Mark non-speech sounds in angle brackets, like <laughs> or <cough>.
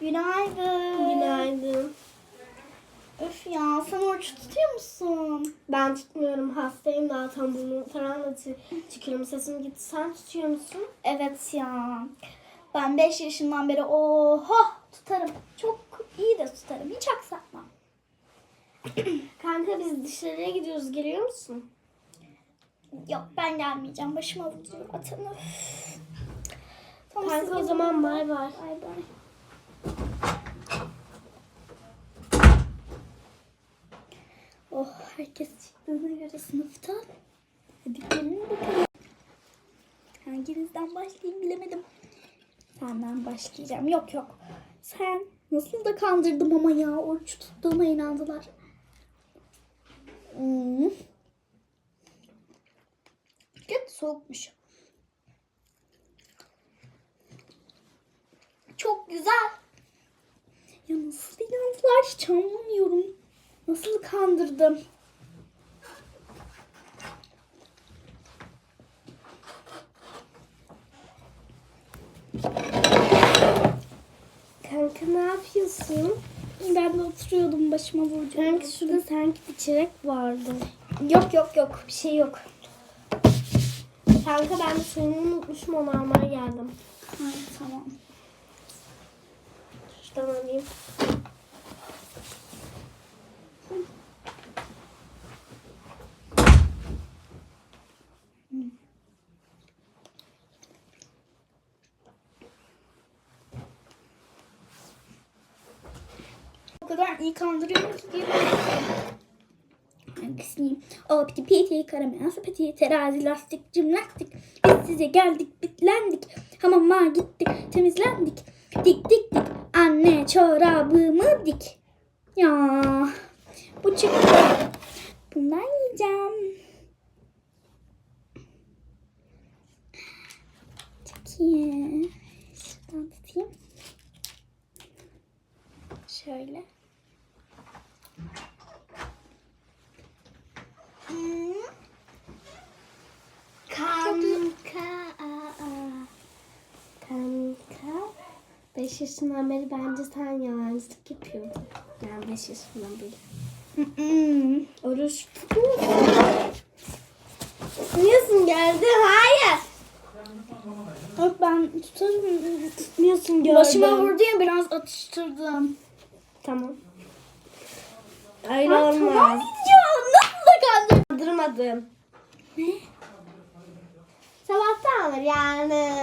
Günaydın. Günaydın. Öf ya sen oruç tutuyor musun? Ben tutmuyorum. Hastayım daha tam burnum falan tükürüm sesim gitti. Sen tutuyor musun? Evet ya. Ben 5 yaşından beri oha tutarım. Çok iyi de tutarım. Hiç aksatmam. <clears throat> Kanka biz dışarıya gidiyoruz. Geliyor musun? Yok ben gelmeyeceğim. Başıma vuruyor. Atın öf. Tamam, Kanka o zaman bay bay. Bay bay. Oh herkes çıktığına göre sınıftan. Hadi gelin bakalım. Hanginizden başlayayım bilemedim. Senden başlayacağım. Yok yok. Sen nasıl da kandırdım ama ya. Oruç tuttuğuma inandılar. Hmm. Kötü soğukmuş. Çok güzel. Ya nasıl inandılar hiç anlamıyorum. Nasıl kandırdım? Kanka ne yapıyorsun? Ben de oturuyordum başıma vuracağım. Kanka şurada sanki bir çilek vardı. Yok yok yok bir şey yok. Kanka ben suyunu unutmuşum onu almaya geldim. Ha, tamam. Şuradan alayım. Kadar iyi kandırıyorum ki. Hangisiyim? O piti piti karamel sepeti terazi lastik cimnastik. Biz size geldik bitlendik. Hamama gittik temizlendik. Dik dik dik anne çorabımı dik. Ya bu çıktı. Bundan yiyeceğim. Çok. Şuradan tutayım. Şöyle. Hmm. Kanka. Kanka. 5 yaşından beri bence sen yalancılık yapıyordun. Yani 5 yaşından beri. <laughs> Oruç Tutmuyorsun geldi. Hayır. Yok ben tutarım. Tutmuyorsun gördüm. Başıma vurdu ya biraz atıştırdım. Tamam. Öyle Ay, olmaz. tamam ya nasıl da? Kandırmadım. Ne? Sabahtan alır yani.